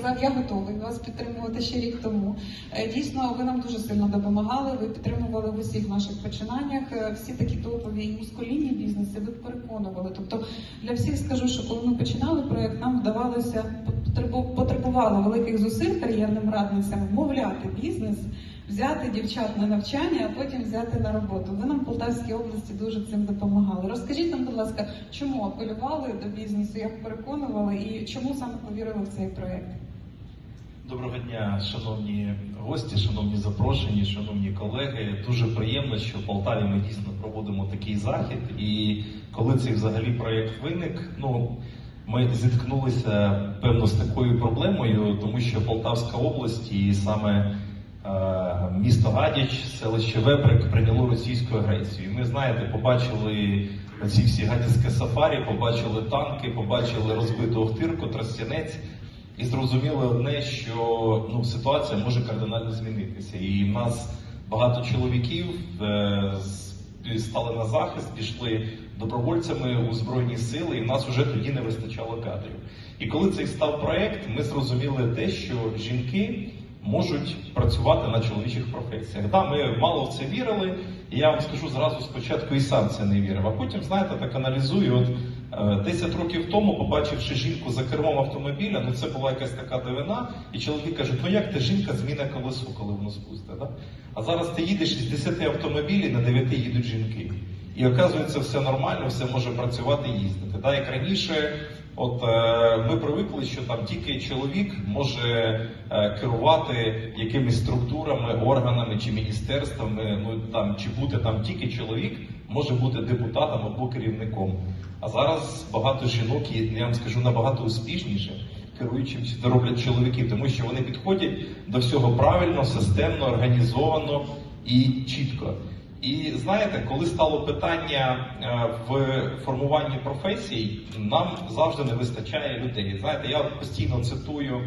сказав, я готовий вас підтримувати ще рік тому. Е, Дійсно, ви нам дуже сильно допомагали. Ви підтримували в усіх наших починаннях. Е, Всі такі топові і мускулінні бізнеси. Ви переконували. Тобто для всіх скажу, що коли ми починали проект, нам вдавалося потребу- потребувало великих зусиль кар'єрним радницям вмовляти бізнес. Взяти дівчат на навчання, а потім взяти на роботу. Ви нам в Полтавській області дуже цим допомагали. Розкажіть нам, будь ласка, чому апелювали до бізнесу, як переконували і чому саме повірили в цей проект? Доброго дня, шановні гості, шановні запрошені, шановні колеги. Дуже приємно, що в Полтаві ми дійсно проводимо такий захід. І коли цей взагалі проєкт виник, ну ми зіткнулися певно з такою проблемою, тому що Полтавська область і саме е, місто Гадяч, селище Веприк прийняло російську агресію. І Ми знаєте, побачили ці всі гадяцьке сафарі, побачили танки, побачили розбиту Охтирку, Тростянець. І зрозуміли одне, що ну, ситуація може кардинально змінитися. І в нас багато чоловіків е, стали на захист, пішли добровольцями у Збройні сили, і в нас вже тоді не вистачало кадрів. І коли цей став проект, ми зрозуміли те, що жінки можуть працювати на чоловічих професіях. Да, ми мало в це вірили, і я вам скажу зразу спочатку і сам це не вірив. А потім, знаєте, так аналізую. От Е, 10 років тому, побачивши жінку за кермом автомобіля, ну це була якась така дивина, і чоловік каже, ну як ти жінка зміна колесо, коли воно спусте. Да? А зараз ти їдеш із 10 автомобілів, на 9 їдуть жінки. І оказується, все нормально, все може працювати і їздити. Да? Як раніше, от е, ми привикли, що там тільки чоловік може е, керувати якимись структурами, органами чи міністерствами, ну там чи бути там тільки чоловік може бути депутатом або керівником. А зараз багато жінок, і я вам скажу набагато успішніше, керуючи це роблять чоловіки, тому що вони підходять до всього правильно, системно, організовано і чітко. І знаєте, коли стало питання е, в формуванні професій, нам завжди не вистачає людей. Знаєте, я постійно цитую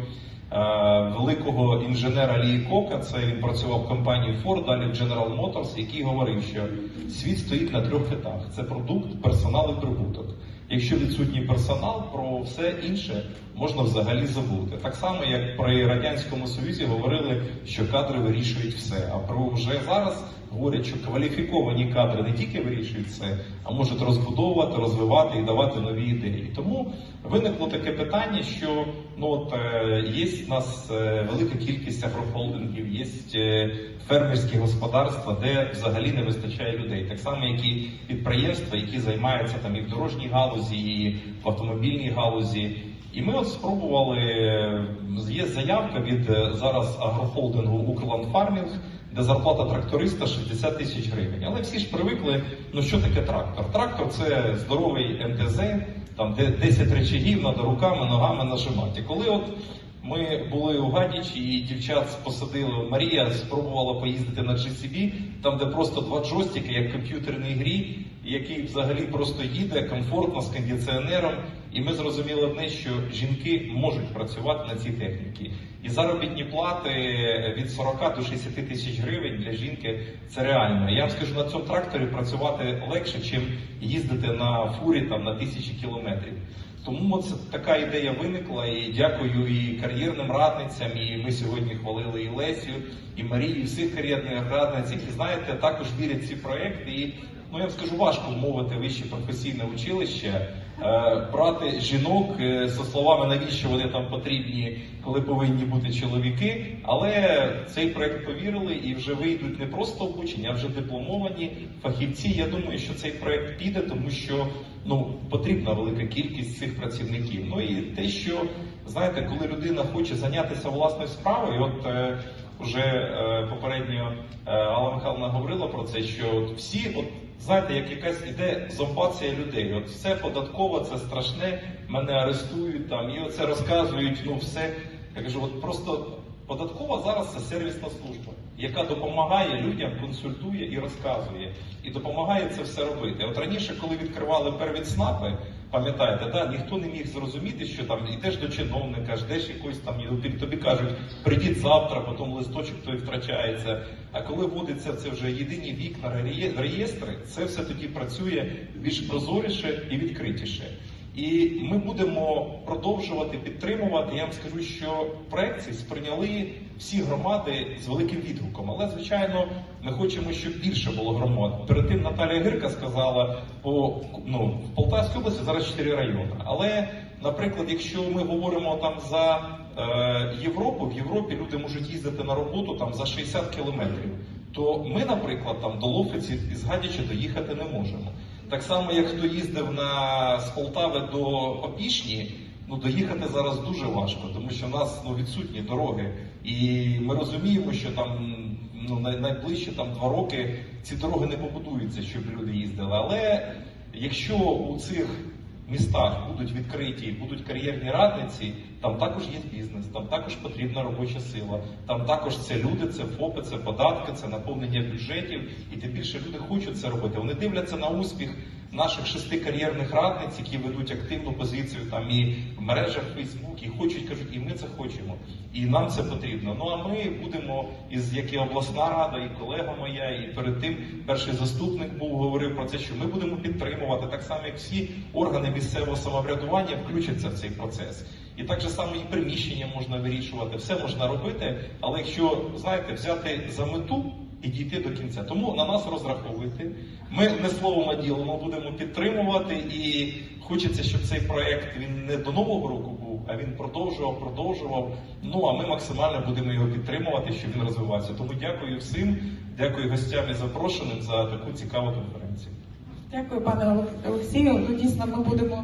великого інженера Лії Кока, це він працював в компанії Ford, далі в General Motors, який говорив, що світ стоїть на трьох етапах: це продукт, персонал і прибуток. Якщо відсутній персонал, про все інше можна взагалі забути. Так само, як при радянському союзі говорили, що кадри вирішують все. А про вже зараз говорять, що кваліфіковані кадри не тільки вирішують все, а можуть розбудовувати, розвивати і давати нові ідеї. Тому виникло таке питання, що ну от е, є в нас е, велика кількість агрохолдингів, є е, фермерські господарства, де взагалі не вистачає людей. Так само, як і підприємства, які займаються там і в дорожній галузі, і в автомобільній галузі. І ми от спробували. Є заявка від зараз агрохолдингу Укрландфармінг, де зарплата тракториста 60 тисяч гривень. Але всі ж привикли, ну що таке трактор? Трактор це здоровий МТЗ, там де 10 речагів треба руками, ногами нажимати. Коли от ми були у Гадічі і дівчат посадили, Марія спробувала поїздити на GCB, там де просто два джойстики, як в комп'ютерній грі, який взагалі просто їде комфортно з кондиціонером. І ми зрозуміли одне, що жінки можуть працювати на цій техніці. І заробітні плати від 40 до 60 тисяч гривень для жінки це реально. Я вам скажу, на цьому тракторі працювати легше, ніж їздити на фурі там на тисячі кілометрів. Тому це така ідея виникла, і дякую і кар'єрним радницям. І ми сьогодні хвалили і Лесю, і Марію, і всіх кар'єрних радниць, які знаєте, також вірять ці проекти. І ну я вам скажу, важко вмовити вище професійне училище, е, брати жінок е, зі словами, навіщо вони там потрібні, коли повинні бути чоловіки. Але цей проект повірили і вже вийдуть не просто обучені, а вже дипломовані фахівці. Я думаю, що цей проект піде, тому що ну потрібна велика кількість цих працівників. Ну і те, що знаєте, коли людина хоче зайнятися власною справою, от е, вже е, попередньо е, Алла Михайловна говорила про це, що всі, от знаєте, як якась іде зомбація людей. От все податково, це страшне, мене арестують там, і оце розказують. Ну все я кажу, от просто податкова зараз це сервісна служба, яка допомагає людям, консультує і розказує, і допомагає це все робити. От раніше, коли відкривали первід СНАПи, пам'ятаєте, да, ніхто не міг зрозуміти, що там йдеш до чиновника, ждеш якось там, і тобі кажуть, прийдіть завтра, потім листочок той втрачається. А коли вводиться це вже єдині вікна реєстри, це все тоді працює більш прозоріше і відкритіше. І ми будемо продовжувати підтримувати. Я вам скажу, що проект цей сприйняли всі громади з великим відгуком. Але звичайно, ми хочемо, щоб більше було громад. Перед тим Наталія Гирка сказала по ну в Полтавській області зараз 4 райони. Але, наприклад, якщо ми говоримо там за е, Європу, в Європі люди можуть їздити на роботу там за 60 кілометрів. То ми, наприклад, там до Лофиці із Гадяча доїхати не можемо. Так само, як хто їздив на з Полтави до Опішні, ну доїхати зараз дуже важко, тому що в нас ну, відсутні дороги. І ми розуміємо, що там ну, най- найближче там два роки ці дороги не побудуються, щоб люди їздили. Але якщо у цих містах будуть відкриті, будуть кар'єрні радниці, там також є бізнес, там також потрібна робоча сила, там також це люди, це ФОПи, це податки, це наповнення бюджетів, і тим більше люди хочуть це робити. Вони дивляться на успіх наших шести кар'єрних радниць, які ведуть активну позицію там і в мережах Facebook, і хочуть, кажуть, і ми це хочемо, і нам це потрібно. Ну а ми будемо, із як і обласна рада, і колега моя, і перед тим перший заступник був говорив про це, що ми будемо підтримувати так само, як всі органи місцевого самоврядування включаться в цей процес. І так же само і приміщення можна вирішувати, все можна робити, але якщо знаєте, взяти за мету і дійти до кінця. Тому на нас розраховуйте. Ми не словом, а ділом ми будемо підтримувати. І хочеться, щоб цей проект він не до нового року був, а він продовжував, продовжував. Ну а ми максимально будемо його підтримувати, щоб він розвивався. Тому дякую всім, дякую гостям і запрошеним за таку цікаву конференцію. Дякую, пане Олексію. Ну, дійсно, ми будемо.